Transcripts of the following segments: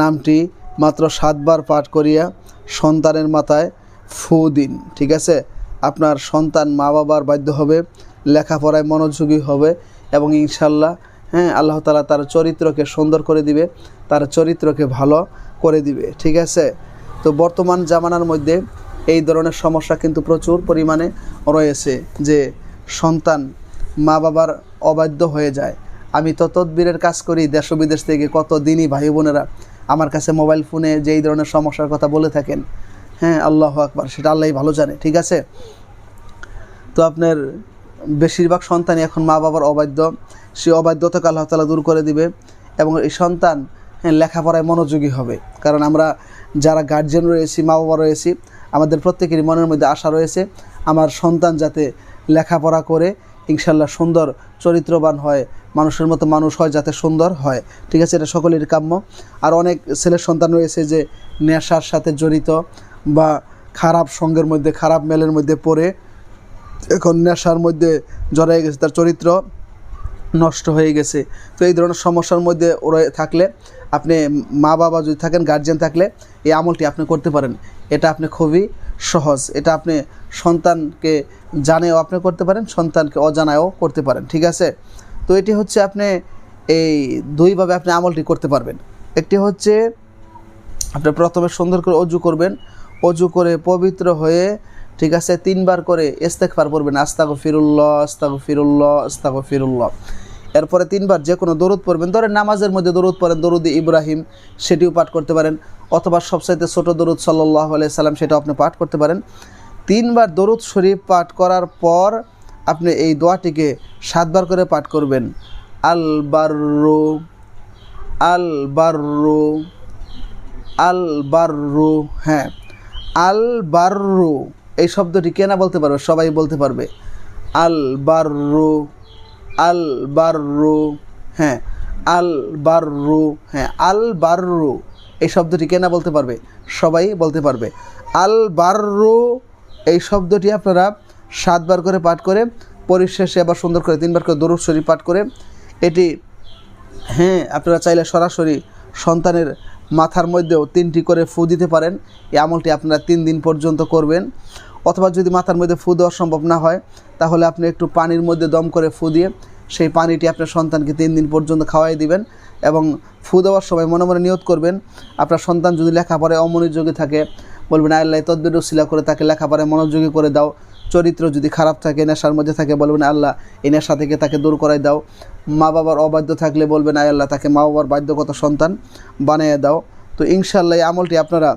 নামটি মাত্র সাতবার পাঠ করিয়া সন্তানের মাথায় ফু দিন, ঠিক আছে? আপনার সন্তান মা বাবার বাধ্য হবে, লেখাপড়ায় মনোযোগী হবে এবং ইনশাল্লাহ হ্যাঁ আল্লাহ তালা তার চরিত্রকে সুন্দর করে দিবে, তার চরিত্রকে ভালো করে দিবে, ঠিক আছে? তো বর্তমান জামানার মধ্যে এই ধরনের সমস্যা কিন্তু প্রচুর পরিমাণে রয়েছে যে সন্তান মা বাবার অবাধ্য হয়ে যায়। আমি তো কাজ করি, দেশ বিদেশ থেকে কত দিনই ভাই বোনেরা আমার কাছে মোবাইল ফোনে যেই ধরনের সমস্যার কথা বলে থাকেন হ্যাঁ আল্লাহ আকবার, সেটা আল্লাহই ভালো জানে, ঠিক আছে? তো আপনার বেশিরভাগ সন্তানই এখন মা বাবার অবাধ্য সেই অবাধ্যতাকে আল্লাহ তালা দূর করে দিবে এবং এই সন্তান হ্যাঁ লেখাপড়ায় মনোযোগী হবে। কারণ আমরা যারা গার্জেন রয়েছি মা বাবা রয়েছি, আমাদের প্রত্যেকেরই মনের মধ্যে আশা রয়েছে, আমার সন্তান যাতে লেখাপড়া করে ইনশাল্লাহ সুন্দর, চরিত্রবান হয়, মানুষের মতো মানুষ হয় যাতে সুন্দর হয়। ঠিক আছে, এটা সকলের কাম্য। আর অনেক ছেলের সন্তান রয়েছে যে নেশার সাথে জড়িত বা খারাপ সঙ্গের মধ্যে, খারাপ মেলের মধ্যে পড়ে, এখন নেশার মধ্যে জড়াই গেছে তার চরিত্র। নষ্ট হয়ে গেছে। তো এই ধরনের সমস্যার মধ্যে ওরা থাকলে, আপনি মা বাবা যদি থাকেন গার্জেন থাকলে, এই আমলটি আপনি করতে পারেন। এটা আপনি খুবই সহজ। এটা আপনি সন্তানকে জানেও আপনি করতে পারেন, সন্তানকে অজানায়ও করতে পারেন, ঠিক আছে? তো এটি হচ্ছে আপনি এই দুইভাবে আপনি আমলটি করতে পারবেন। একটি হচ্ছে, আপনি প্রথমে সুন্দর করে অজু করবেন। অজু করে পবিত্র হয়ে, ঠিক আছে, তিনবার করে ইস্তেকফার পড়বেন। আস্তাগো ফিরুল্লাহ আস্তাগো ফিরুল্লাহ আস্তাগো ফিরুল্লাহ এরপরে তিনবার যে কোনো দরুদ পড়বেন। ধরেন নামাজের মধ্যে দরুদ পড়েন, দরুদ ইব্রাহিম, সেটিও পাঠ করতে পারেন। অথবা সবসাইতে ছোট দরুদ সাল্লাহ সাল্লাম, সেটাও আপনি পাঠ করতে পারেন। তিনবার দরুদ শরীফ পাঠ করার পর আপনি এই দোয়াটিকে সাতবার করে পাঠ করবেন। আল বার্রু আল বার্রু আল বার্রু হ্যাঁ আল বার্রু, এই শব্দটি কেনা বলতে পারবে? সবাই বলতে পারবে। আল বার্রু আল বার্রু হ্যাঁ আল বার্রু হ্যাঁ আল বার্রু এই শব্দটি কে না বলতে পারবে? সবাই বলতে পারবে। আল বার্রু এই শব্দটি আপনারা সাতবার করে পাঠ করে, পরিশেষে আবার সুন্দর করে তিনবার করে দরুদ শরীফ পাঠ করে, এটি হ্যাঁ আপনারা চাইলে সরাসরি সন্তানের মাথার মধ্যেও তিনটি করে ফু দিতে পারেন। এই আমলটি আপনারা তিন দিন পর্যন্ত করবেন। অথবা যদি মাথার মধ্যে ফু দেওয়া সম্ভব না হয়, তাহলে আপনি একটু পানির মধ্যে দম করে ফু দিয়ে সেই পানিটি আপনার সন্তানকে তিন দিন পর্যন্ত খাওয়াই দিবেন এবং ফু দেওয়ার সময় মনে মনে নিয়ত করবেন, আপনার সন্তান যদি লেখাপড়ায় অমনোযোগী থাকে, বলবেন, আল্লাহ, তদ্বির উসিলা করে তাকে লেখাপড়ায় মনোযোগী করে দাও। চরিত্র যদি খারাপ থাকে, নেশার মধ্যে থাকে, বলবেন, আল্লাহ, এই নেশা থেকে তাকে দূর করাই দাও। মা বাবার অবাধ্য থাকলে বলবেন, আয় আল্লাহ, তাকে মা বাবার বাধ্যগত সন্তান বানিয়ে দাও। তো ইনশাল্লাহ এই আমলটি আপনারা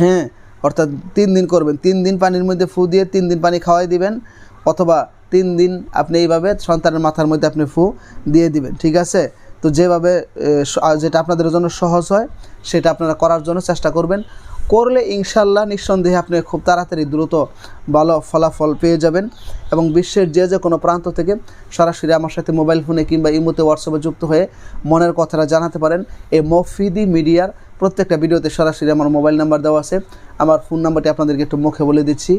হ্যাঁ অর্থাৎ তিন দিন করবেন। তিন দিন পানির মধ্যে ফু দিয়ে তিন দিন পানি খাওয়াই দিবেন অথবা তিন দিন আপনি এইভাবে সন্তানের মাথার মধ্যে আপনি ফু দিয়ে দিবেন, ঠিক আছে? তো যেভাবে যেটা আপনাদের জন্য সহজ হয়, সেটা আপনারা করার জন্য চেষ্টা করবেন। করলে ইনশাল্লাহ নিঃসন্দেহে আপনি খুব তাড়াতাড়ি দ্রুত ভালো ফলাফল পেয়ে যাবেন এবং বিশ্বের যে যে কোনো প্রান্ত থেকে সরাসরি আমার সাথে মোবাইল ফোনে কিংবা ইমোতে হোয়াটসঅ্যাপে যুক্ত হয়ে মনের কথাটা জানাতে পারেন। এই মফিদি মিডিয়ার প্রত্যেকটা ভিডিওতে সরাসরি আমার মোবাইল নাম্বার দেওয়া আছে। আমার ফোন নাম্বারটি আপনাদেরকে একটু মুখে বলে দিচ্ছি,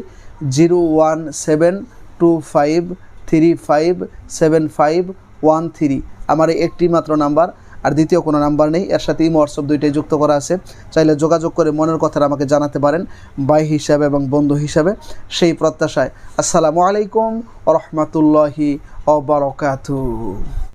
zero one seven two five three five seven five one three আমার একটি মাত্র নাম্বার, আর দ্বিতীয় কোনো নাম্বার নেই। এর সাথে ইমো হোয়াটসঅ্যাপ দুইটাই যুক্ত করা আছে। চাইলে যোগাযোগ করে মনের কথা আমাকে জানাতে পারেন, ভাই হিসাবে এবং বন্ধু হিসাবে। সেই প্রত্যাশায়। আসসালামু আলাইকুম রহমতুল্লাহি অবরকাতু